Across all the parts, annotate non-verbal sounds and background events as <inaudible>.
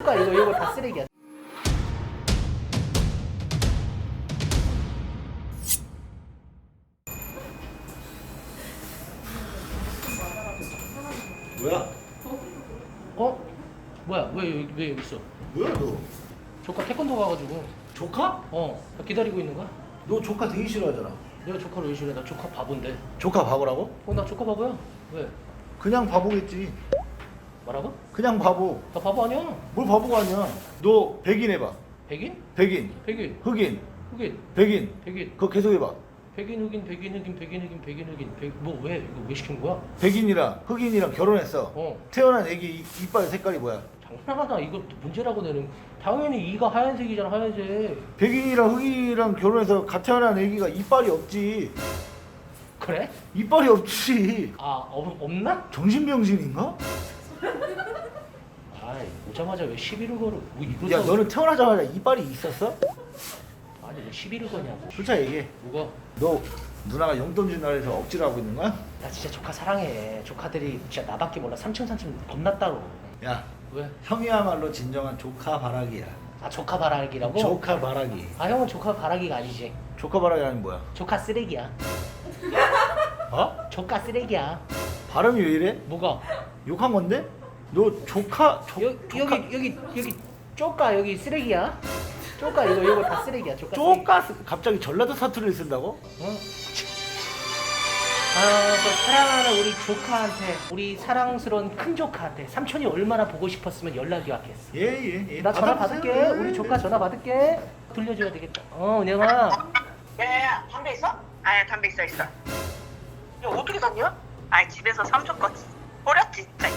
조카 이거 이거 다 쓰레기야. 뭐야? 어? 뭐야? 왜 여기 왜 여기 있어? 뭐야 너? 조카 태권도 가가지고 조카? 어 기다리고 있는 거야? 너 조카 되게 싫어하잖아. 내가 조카를 왜 싫어해? 나 조카 바본데. 조카 바보라고? 어 나 조카 바보야. 왜? 그냥 바보겠지. 뭐라고? 그냥 바보. 나 바보 아니야. 뭘 바보가 아니야? 너 백인 해봐. 백인? 백인, 백인, 흑인, 흑인, 백인. 백인, 그거 계속 해봐. 백인, 흑인, 백인, 흑인, 백인, 흑인, 백인, 흑인, 백... 뭐 왜? 이거 왜 시킨 거야? 백인이랑 흑인이랑 결혼했어. 어. 태어난 애기 이- 이빨 색깔이 뭐야? 장난하다. 이거 문제라고 내는. 당연히 이가 하얀색이잖아, 하얀색. 백인이랑 흑인이랑 결혼해서 같이 태어난 애기가 이빨이 없지. 그래? 이빨이 없지. 아 없, 없나? 정신병신인가? 아이 오자마자 왜 시비를 걸어? 뭐 이거 야 너는 태어나자마자 이빨이 있었어? 아니 왜 시비를 거냐고. 솔직히 얘기해. 뭐가? 너 누나가 용돈 준 날에서 억지로 하고 있는 거야? 나 진짜 조카 사랑해. 조카들이 진짜 나밖에 몰라. 삼촌 겁나 따로. 야 왜? 형이야말로 진정한 조카 바라기야. 아 조카 바라기라고? 조카 바라기. 아 형은 조카 바라기가 아니지. 조카 바라기 아니 뭐야? 조카 쓰레기야. 어? 조카 쓰레기야. 발음이 왜 이래? 뭐가? 욕한 건데? 너 조카 조, 여, 조카 여기 여기 여기 쪼까 여기 쓰레기야. 쪼까 이거 이거 다 쓰레기야. 쪼까. 쓰레기. 조카 쓰- 갑자기 전라도 사투리를 쓴다고? 어? 아, 그 사랑하는 우리 조카한테, 우리 사랑스러운 큰 조카한테 삼촌이 얼마나 보고 싶었으면 연락이 왔겠어. 예예 예. 나 전화 받아보세요. 받을게. 예, 우리 예. 조카 전화 받을게. 돌려줘야 되겠다. 어, 은영아. 야야야 담배 있어? 아야 담배 있어 있어 야 어떻게 샀냐? 아니 집에서 삼촌 거 버렸지 진짜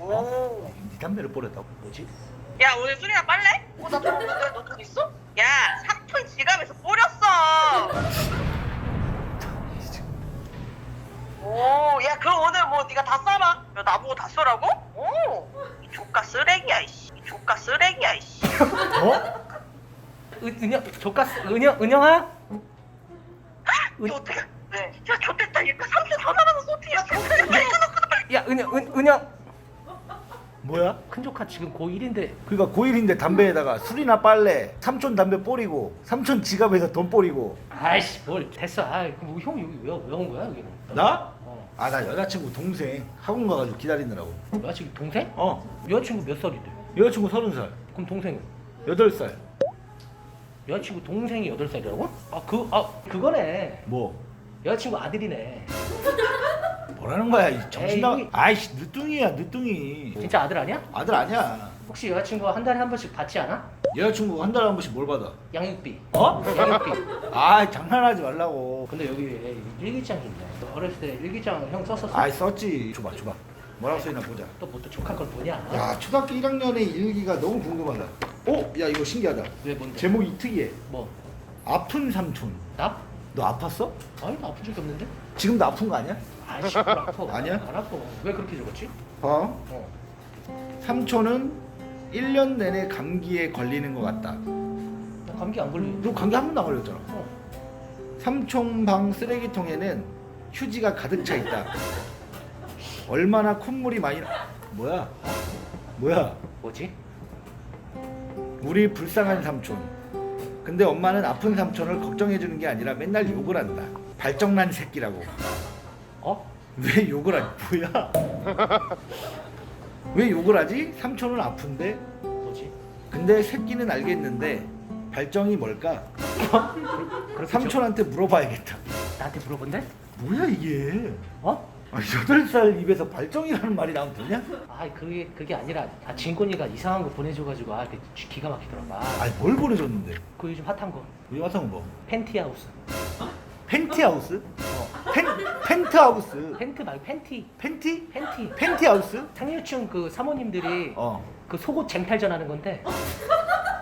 오야 네 담배를 뿌렸다고? 뭐지? 오늘 술이나 빨래? 어나 돈 없는데 너돈 있어? 야 삼촌 지갑에서 뿌렸어 오 야 그럼 오늘 뭐 네가 다 써라 야 나보고 다 써라고? 오 이 조카 쓰레기야 이씨 이 조카 쓰레기야 이씨 어? 은, 은영, 조카, 쓰- 은영, 은영아? 어떻게 네. 야 좋겠다 이거 삼촌 전화라는 소티야 야, 은영, 은, 은영. 뭐야? 큰 조카 지금 고1인데. 그러니까 고1인데 담배에다가 술이나 빨래 삼촌 담배 뿌리고 삼촌 지갑에서 돈 뿌리고 아이씨, 뭘 됐어. 아이, 그럼 형 여기 왜, 왜온 거야, 여기는? 나? 어. 아 나 여자친구 동생 학원 가가지고 기다리느라고 여자친구 동생? 어 여자친구 몇 살인데? 여자친구 서른 살 그럼 동생은? 여덟 살 여자친구 동생이 8살이라고? 아, 그, 아, 그거네. 뭐? 여자친구 아들이네. <laughs> 뭐라는 거야 이 정신 나가 에이. 아이씨 늦둥이야 늦둥이 진짜 아들 아니야? 아들 아니야 혹시 여자친구가 한 달에 한 번씩 받지 않아? 여자친구 한 달에 한 번씩 뭘 받아? 양육비. 어? 양육비. <laughs> 아 장난하지 말라고 근데 여기 일기장이 있네. 너 어렸을 때 일기장 형 썼었어? 아이 썼지 줘봐 줘봐 뭐라고 써있나 보자 또뭐 또 조카 걸 보냐? 야 초등학교 1학년의 일기가 너무 궁금하다 어? 야 이거 신기하다 왜 뭔데? 제목이 특이해 뭐? 아픈 삼촌 나? 너 아팠어? 아니 나 아픈 적이 없는데? 지금도 아픈 거 아니야? 아이씨 뭘 아파. 아니야? 안 아파. 왜 그렇게 적었지? 봐 어. 삼촌은 1년 내내 감기에 걸리는 것 같다 나 감기 안 걸리는데? 너 감기 한 번도 안 걸렸잖아 어. 삼촌 방 쓰레기통에는 휴지가 가득 차 있다 얼마나 콧물이 많이 나... 뭐야? 뭐야? 뭐지? 우리 불쌍한 삼촌. 근데 엄마는 아픈 삼촌을 걱정해 주는 게 아니라 맨날 욕을 한다. 발정난 새끼라고. 어? 왜 욕을 하지? 뭐야? 왜 욕을 하지? 삼촌은 아픈데. 뭐지? 근데 새끼는 알겠는데 발정이 뭘까? 삼촌한테 물어봐야겠다. 적- 나한테 물어본대? 뭐야 이게? 어? 아, 8살 입에서 발정이라는 말이 나오면 되냐? 아 그게 그게 아니라 아 진곤이가 이상한 거 보내줘가지고 아그 기가 막히더라고. 아, 아니 뭘 보내줬는데? 그 요즘 핫한 거 우리 화성 뭐? 팬티하우스. 팬티하우스? 어. 펜, 펜트하우스? 팬트 말고 팬티. 팬티? 팬티. 팬티하우스? 상류층 그 사모님들이 어. 그 속옷 쟁탈전 하는 건데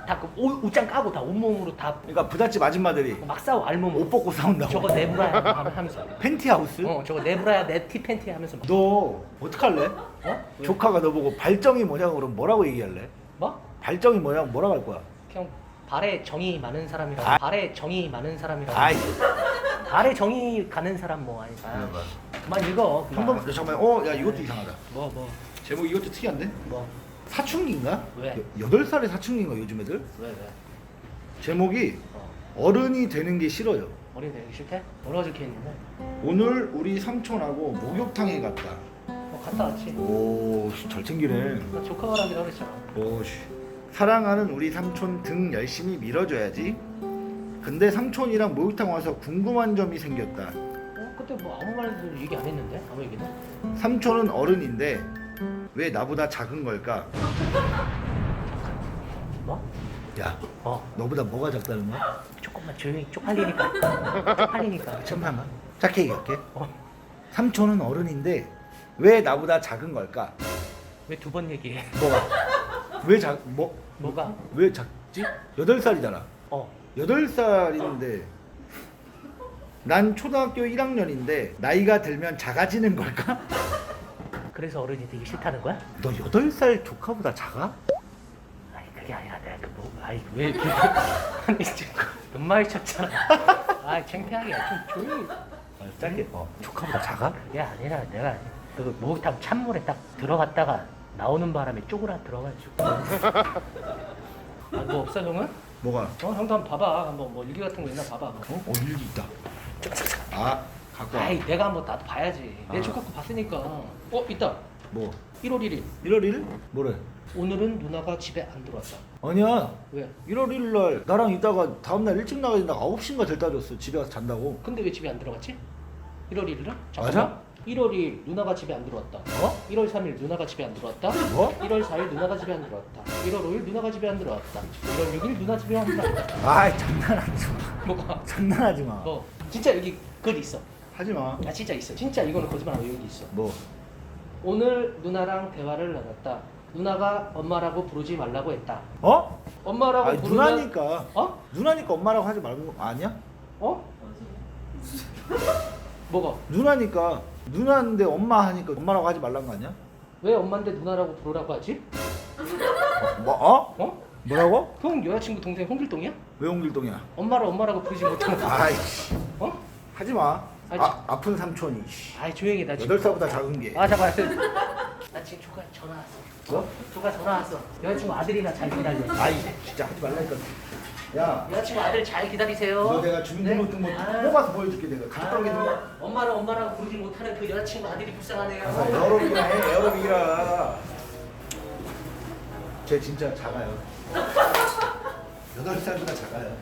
다 그 옷장 까고 다 온몸으로 다막 그러니까 부잣집 아줌마들이 싸워 알몸으로. 옷 벗고 싸운다고. 저거 내브라야 하면서. 팬티하우스? 어 저거 내브라야 내 티 팬티 하면서 막. 너 어떡할래? 어? 왜? 조카가 너 보고 발정이 뭐냐고 그럼 뭐라고 얘기할래? 뭐? 발정이 뭐냐고 뭐라고 할 거야? 그냥 발에 정이 많은 사람이라. 아. 발에 정이 많은 사람이라. 아이 발에 정이 가는 사람 뭐 아닐까. 봐봐. 그만 읽어. 한 번만 너 잠깐만 어 야 이것도 이상하다 뭐 뭐. 제목 이것도 특이한데? 뭐. 사춘기인가? 왜? 여- 여덟 살에 사춘기인가 요즘 애들? 왜 왜? 제목이 어. 어른이 되는 게 싫어요. 어린 되기 싫대? 뭐라고 적혀 있는데? 오늘 우리 삼촌하고 목욕탕에 갔다. 어 갔다 왔지. 오, 잘 챙기네. 나 조카가 라기로 그랬잖아. 오 씨. 사랑하는 우리 삼촌 등 열심히 밀어줘야지. 근데 삼촌이랑 목욕탕 와서 궁금한 점이 생겼다. 어 그때 뭐 아무 말도 얘기 안 했는데 아무 얘기는? 삼촌은 어른인데 왜 나보다 작은 걸까? <laughs> 뭐? 야, 어 너보다 뭐가 작다는 거야? 조금만 조용히 쪽팔리니까 쪽팔리니까. 잠깐만. 작게 얘기할게. 어. 삼촌은 어른인데 왜 나보다 작은 걸까? 왜 두 번 얘기해? 뭐가? 왜 작? 뭐? 뭐가? 왜 작지? 여덟 살이잖아. 어 여덟 살인데 난 초등학교 1학년인데 나이가 들면 작아지는 걸까? 그래서 어른이 되기 싫다는 거야? 너 여덟 살 조카보다 작아? 아니 그게 아니라 내가 그 뭐 아니 왜 이렇게 <laughs> 아니 지금 눈말 쳤잖아. 아 창피하게 좀 조용히. 짧게. 어. 조카보다 작아? 그게 아니라 내가 그 목욕탕 찬물에 딱 들어갔다가 나오는 바람에 쪼그라 들어가지고. 아 뭐 없어 형은? 뭐가? 어 형도 한번 봐봐. 한번 뭐 일기 같은 거 있나 봐봐. 어? 어 일기 있다. 아 갖고 와. 아이 내가 한번 나도 봐야지. 내 아. 조카 거 봤으니까. 어 있다. 뭐? 1월 1일. 1월 1일? 뭐래? 오늘은 누나가 집에 안 들어왔다. 아니야. 왜? 1월 1일 날 나랑 있다가 다음 날 일찍 나가야 된다 9시인가 될 따졌어 집에 가서 잔다고 근데 왜 집에 안 들어갔지? 1월 1일 날? 맞아? 1월 2일 누나가 집에 안 들어왔다. 어? 1월 3일 누나가 집에 안 들어왔다. 뭐? 1월 4일 누나가 집에 안 들어왔다. 1월 5일 누나가 집에 안 들어왔다. 1월 6일 누나 집에 안 들어왔다. 아이 장난하지 마 뭐가? 장난하지 마 뭐 진짜 여기 글 있어. 하지 마 아 진짜 있어. 진짜 이거는 거짓말하고 여기 있어. 뭐? 오늘 누나랑 대화를 나눴다. 누나가 엄마라고 부르지 말라고 했다. 어? 엄마라고 아니 부르면 누나니까 어? 누나니까 엄마라고 하지 말고 아니야? 어? <laughs> 뭐가? 누나니까 누나인데 엄마 하니까 엄마라고 하지 말란 거 아니야? 왜 엄마인데 누나라고 부르라고 하지? 뭐? 어? 어? 뭐라고? 형 여자친구 동생 홍길동이야? 왜 홍길동이야? 엄마를 엄마라고 부르지 못하는 아이씨 어? 하지 마 아이, 아, 아픈 삼촌이 씨. 아이 조용히 해, 나 지금 여덟 살보다 작은 게 아 잠깐 나 지금 조카 전화 왔어 뭐? 조카 전화 왔어 여자친구 아들이나 잘 기다려 아이 진짜 하지 말라니까 야 여자친구 아들 잘 기다리세요. 너 내가 주민등록증 아. 뽑아서 보여줄게 내가. 카톡 게 아, 엄마를 엄마라고 부르지 못하는 그 여자친구 아들이 불쌍하네요. 가서 에어로빅이나 해 에어로빅이라. 쟤 진짜 작아요. <laughs> 여덟 살보다 작아요